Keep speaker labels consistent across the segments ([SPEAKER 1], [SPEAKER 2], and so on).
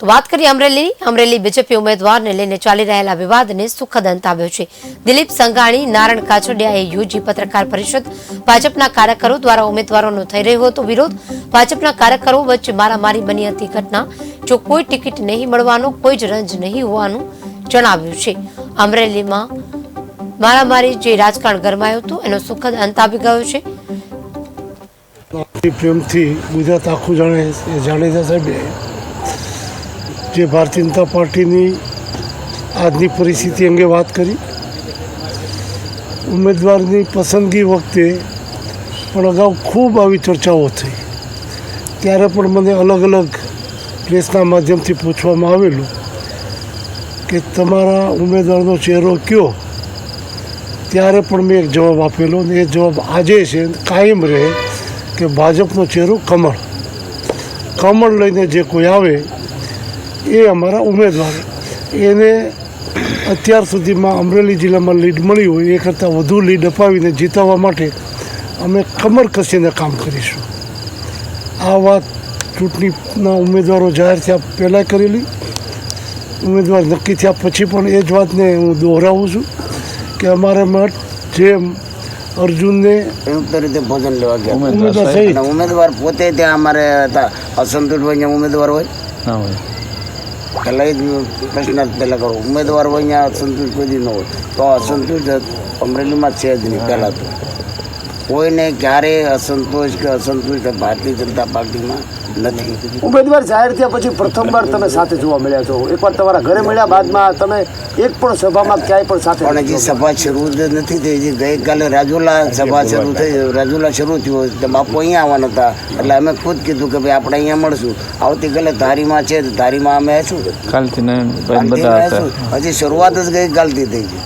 [SPEAKER 1] તો વાત કરીએ અમરેલી અમરેલી બીજેપી ઉમેદવારને લઈને ચાલી રહેલા વિવાદને સુખદ અંત આવ્યો છે. દિલીપ સંઘાણી નારણ કાછડિયાએ યોજી પત્રકાર પરિષદ ભાજપના કાર્યકરો દ્વારા ઉમેદવારોનો થઈ રહ્યો હતો વિરોધ. ભાજપના કાર્યકરો વચ્ચે મારામારી બની હતી ઘટના. જો કોઈ ટિકિટ નહીં મળવાનો, કોઈ જ રંજ નહીં હોવાનું જણાવ્યું છે. અમરેલીમાં મારામારી જે રાજકારણ ગરમાયું હતું, એનો સુખદ અંત આવી ગયો છે.
[SPEAKER 2] પ્રેમથી ગુજરાત આખું જાણે જાડેજા સાહેબે જે ભારતીય જનતા પાર્ટીની આજની પરિસ્થિતિ અંગે વાત કરી. ઉમેદવારની પસંદગી વખતે પણ અગાઉ ખૂબ આવી ચર્ચાઓ થઈ. ત્યારે પણ મને અલગ અલગ પ્રેસના માધ્યમથી પૂછવામાં આવેલું કે તમારા ઉમેદવારનો ચહેરો કયો? ત્યારે પણ મેં એક જવાબ આપેલો અને એ જવાબ આજે છે, કાયમ રહે કે ભાજપનો ચહેરો કમળ. કમળ લઈને જે કોઈ આવે એ અમારા ઉમેદવાર. એને અત્યાર સુધીમાં અમરેલી જિલ્લામાં લીડ મળી હોય એ કરતાં વધુ લીડ અપાવીને જીતાવવા માટે અમે કમર કસીને કામ કરીશું. આ વાત ચૂંટણીના ઉમેદવારો જાહેર થયા પહેલાં કરેલી. ઉમેદવાર નક્કી થયા પછી પણ એ જ વાતને હું દોહરાવું છું કે અમારે મત જેમ અર્જુનને
[SPEAKER 3] સંયુક્ત રીતે ભોજન લેવા ગયા.
[SPEAKER 2] ઉમેદવાર
[SPEAKER 3] ઉમેદવાર પોતે ત્યાં અમારે હતા અસંતુષ્ટ હોય. ઉમેદવાર હોય. પહેલાં જ પ્રશ્ન પહેલાં કરો ઉમેદવાર હોય અહીંયા અસંતુષ્ટ કોઈ ન હોય. તો અસંતુષ્ટ અમરેલીમાં છે જ નહીં પહેલાં તો. કોઈને ક્યારેય અસંતોષ કે અસંતુષ્ટ ભારતીય જનતા પાર્ટીમાં નથી.
[SPEAKER 4] ઉમેદવાર જાહેર થયા પછી પ્રથમવાર તમે સાથે જોવા મળ્યા છો. એકવાર તમારા ઘરે મળ્યા બાદમાં તમે એક પણ સભામાં ક્યાંય પણ સાથે
[SPEAKER 3] પણ હજી સભા શરૂ નથી થઈ. હજી ગઈકાલે રાજુલા સભા શરૂ થઈ. રાજુલા શરૂ થયું તો બાપુ અહીંયા આવવાના હતા. એટલે અમે ખુદ કીધું કે ભાઈ આપણે અહીંયા મળશું. આવતીકાલે ધારીમાં છે તો ધારીમાં અમે
[SPEAKER 5] કાલથી
[SPEAKER 3] આવીશું. હજી શરૂઆત જ ગઈકાલથી થઈ છે.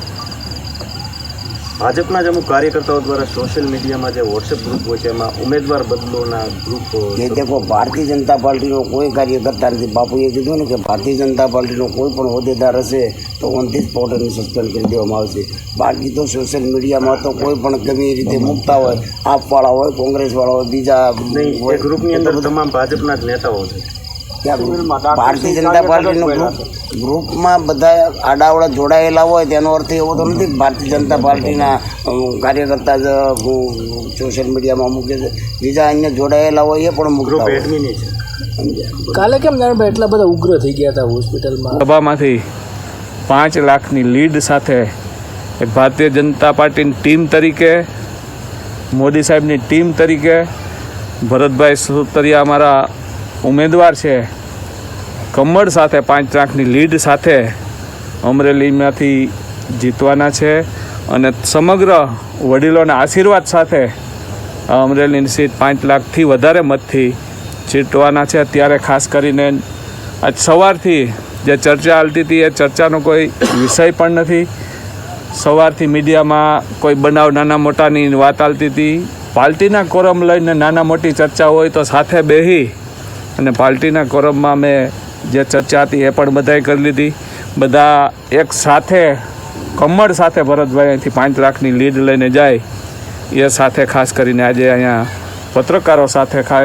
[SPEAKER 6] ભાજપના જ અમુક કાર્યકર્તાઓ દ્વારા સોશિયલ મીડિયામાં જે વોટ્સએપ ગ્રુપ હોય છે એમાં ઉમેદવાર બદલોના ગ્રુપ
[SPEAKER 3] એ દેખો ભારતીય જનતા પાર્ટીનો કોઈ કાર્યકર્તા નથી. બાપુએ કીધું ને કે ભારતીય જનતા પાર્ટીનો કોઈ પણ હોદ્દેદાર હશે તો ઓન ધી સ્પોટ એને સસ્પેન્ડ કરી દેવામાં આવશે. બાકી તો સોશિયલ મીડિયામાં તો કોઈ પણ ગમે રીતે મૂકતા હોય આપવાળા હોય કોંગ્રેસવાળા હોય બીજા
[SPEAKER 6] ગ્રુપની અંદર તમામ ભાજપના જ નેતાઓ છે.
[SPEAKER 3] ભારતીય જનતા પાર્ટીનું ગ્રુપ ગ્રુપમાં બધા આડાવડા જોડાયેલા હોય તેનો અર્થ એવો તો નથી ભારતીય જનતા પાર્ટીના કાર્યકર્તા જ સોશિયલ મીડિયામાં મૂકે છે. બીજા અન્ય જોડાયેલા હોય એ પણ મૂકતા
[SPEAKER 6] ગ્રુપ
[SPEAKER 3] હોય.
[SPEAKER 6] છે.
[SPEAKER 4] કાલે કેમ નારાયણભાઈ એટલા બધા ઉગ્ર થઈ ગયા હતા હોસ્પિટલમાં?
[SPEAKER 5] સભામાંથી પાંચ લાખની લીડ સાથે ભારતીય જનતા પાર્ટીની ટીમ તરીકે મોદી સાહેબની ટીમ તરીકે ભરતભાઈ સુતરિયા અમારા ઉમેદવાર છે. કમળ સાથે પાંચ લાખની લીડ સાથે અમરેલીમાંથી જીતવાના છે અને સમગ્ર વડીલોના આશીર્વાદ સાથે અમરેલીની સીટ પાંચ લાખથી વધારે મતથી જીતવાના છે. અત્યારે ખાસ કરીને આજ સવારથી જે ચર્ચા હાલતી હતી એ ચર્ચાનો કોઈ વિષય પણ નથી. સવારથી મીડિયામાં કોઈ બનાવ નાના મોટાની વાત હાલતી હતી. પાર્ટીના કોરમ લઈને નાના મોટી ચર્ચા હોય તો સાથે બેહી અને પાર્ટીના કોરમમાં મેં જે ચર્ચા હતી એ પણ બધાએ કરી લીધી. બધા એક સાથે, કમળ સાથે ભરતભાઈ અહીંથી પાંચ લાખની લીડ લઈને જાય. એ સાથે ખાસ કરીને આજે અહીંયા પત્રકારો સાથે